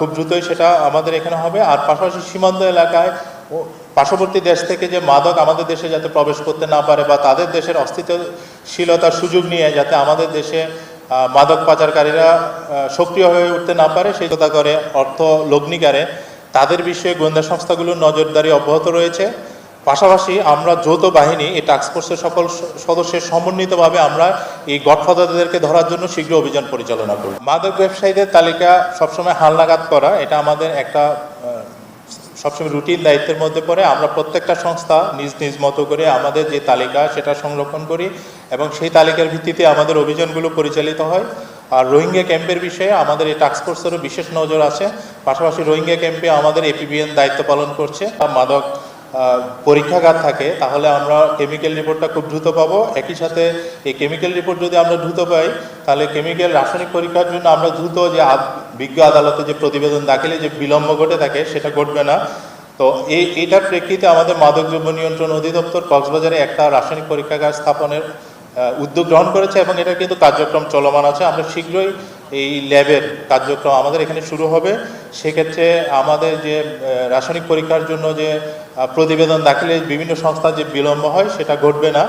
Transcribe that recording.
খুব দ্রুতই সেটা আমাদের এখানে হবে। আর পাশাপাশি সীমান্ত এলাকায় পার্শ্ববর্তী দেশ থেকে যে মাদক আমাদের দেশে যাতে প্রবেশ করতে না পারে বা তাদের দেশের অস্তিত্বশীলতার সুযোগ নিয়ে যাতে আমাদের দেশে মাদক পাচারকারীরা সক্রিয় হয়ে উঠতে না পারে, সেই কথা করে অর্থ লগ্নিকারে তাদের বিষয়ে গোয়েন্দা সংস্থাগুলোর নজরদারি অব্যাহত রয়েছে। পাশাপাশি আমরা যৌথ বাহিনী, এই টাস্কফোর্সের সকল সদস্যের সমন্বিতভাবে আমরা এই গডফাদারদেরকে ধরার জন্য শীঘ্র অভিযান পরিচালনা করি মাদক ব্যবসায়ীদের তালিকা সবসময় হালনাগাদ করা, এটা আমাদের একটা সবসময় রুটিন দায়িত্বের মধ্যে পড়ে। আমরা প্রত্যেকটা সংস্থা নিজ নিজ মতো করে আমাদের যে তালিকা, সেটা সংরক্ষণ করি এবং সেই তালিকার ভিত্তিতে আমাদের অভিযানগুলো পরিচালিত হয়। আর রোহিঙ্গা ক্যাম্পের বিষয়ে আমাদের এই টাস্কফোর্সেরও বিশেষ নজর আছে। পাশাপাশি রোহিঙ্গা ক্যাম্পে আমাদের এপিবিএন দায়িত্ব পালন করছে। মাদক পরীক্ষাগার থাকে, তাহলে আমরা কেমিক্যাল রিপোর্টটা খুব দ্রুত পাবো। একই সাথে এই কেমিক্যাল রিপোর্ট যদি আমরা দ্রুত পাই, তাহলে কেমিক্যাল রাসায়নিক পরীক্ষার জন্য আমরা দ্রুত যে বিজ্ঞ আদালতে যে প্রতিবেদন দাখিলে যে বিলম্ব ঘটে থাকে, সেটা ঘটবে না। তো এই এটার প্রেক্ষিতে আমাদের মাদকদ্রব্য নিয়ন্ত্রণ অধিদপ্তর কক্সবাজারে একটা রাসায়নিক পরীক্ষাগার স্থাপনের উদ্যোগ গ্রহণ করেছে এবং এটা কিন্তু কার্যক্রম চলমান আছে। আমরা শীঘ্রই এই ল্যাবের কার্যক্রম আমাদের এখানে শুরু হবে। সেক্ষেত্রে আমাদের যে রাসায়নিক পরীক্ষার জন্য যে প্রতিবেদন দাখিলে বিভিন্ন সংস্থার যে বিলম্ব হয়, সেটা ঘটবে না।